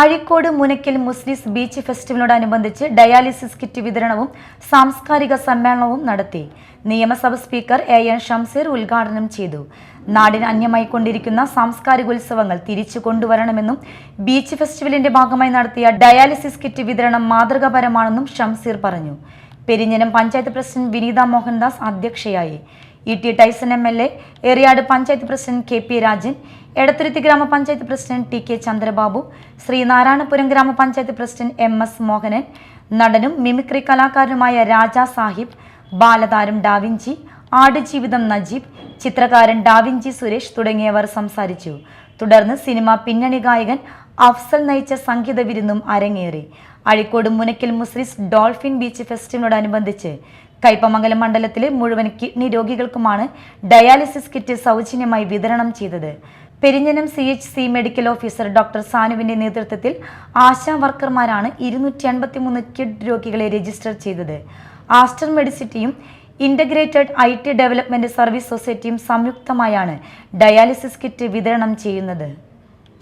Azhikode Munakkal Muziris beach ഫെസ്റ്റിവലിനോടനുബന്ധിച്ച് dialysis kit വിതരണവും സാംസ്കാരിക സമ്മേളനവും നടത്തി. നിയമസഭ സ്പീക്കർ എ എൻ ഷംസീർ ഉദ്ഘാടനം ചെയ്തു. നാടിന് അന്യമായി കൊണ്ടിരിക്കുന്ന സാംസ്കാരിക ഉത്സവങ്ങൾ തിരിച്ചു കൊണ്ടുവരണമെന്നും ബീച്ച് ഫെസ്റ്റിവലിന്റെ ഭാഗമായി നടത്തിയ ഡയാലിസിസ് കിറ്റ് വിതരണം മാതൃകാപരമാണെന്നും ഷംസീർ പറഞ്ഞു. പെരിഞ്ഞനം പഞ്ചായത്ത് പ്രസിഡന്റ് വിനീത മോഹൻദാസ് അധ്യക്ഷയായി. E T Tyson M L A Eriyad panchayat president K P Rajan Edathuruthy ഗ്രാമപഞ്ചായത്ത് president T K Chandrababu Sreenarayanapuram ഗ്രാമപഞ്ചായത്ത് പ്രസിഡന്റ് എം എസ് മോഹനൻ നടനും മിമിക്രി കലാകാരനുമായ രാജാ സാഹിബ് ബാലതാരം ഡാവിഞ്ചി ആടുജീവിതം നജീബ് ചിത്രകാരൻ ഡാവിഞ്ചി സുരേഷ് തുടങ്ങിയവർ സംസാരിച്ചു. തുടർന്ന് സിനിമ പിന്നണി ഗായകൻ അഫ്സൽ നയിച്ച സംഗീത വിരുന്നും അരങ്ങേറി. അഴിക്കോട് മുനക്കിൽ മുസ്ലിസ് ഡോൾഫിൻ ബീച്ച് ഫെസ്റ്റിവലിനോടനുബന്ധിച്ച് കൈപ്പമംഗലം മണ്ഡലത്തിലെ മുഴുവൻ കിഡ്നി രോഗികൾക്കുമാണ് ഡയാലിസിസ് കിറ്റ് സൗജന്യമായി വിതരണം ചെയ്തത്. Perinjanam C H C medical officer doctor സാനുവിന്റെ നേതൃത്വത്തിൽ ആശാ വർക്കർമാരാണ് ഇരുന്നൂറ്റി അൻപത്തിമൂന്ന് കിഡ് രോഗികളെ രജിസ്റ്റർ ചെയ്തത്. Aster മെഡിസിറ്റിയും integrated I T development service സൊസൈറ്റിയും സംയുക്തമായാണ് ഡയാലിസിസ് കിറ്റ് വിതരണം ചെയ്യുന്നത്.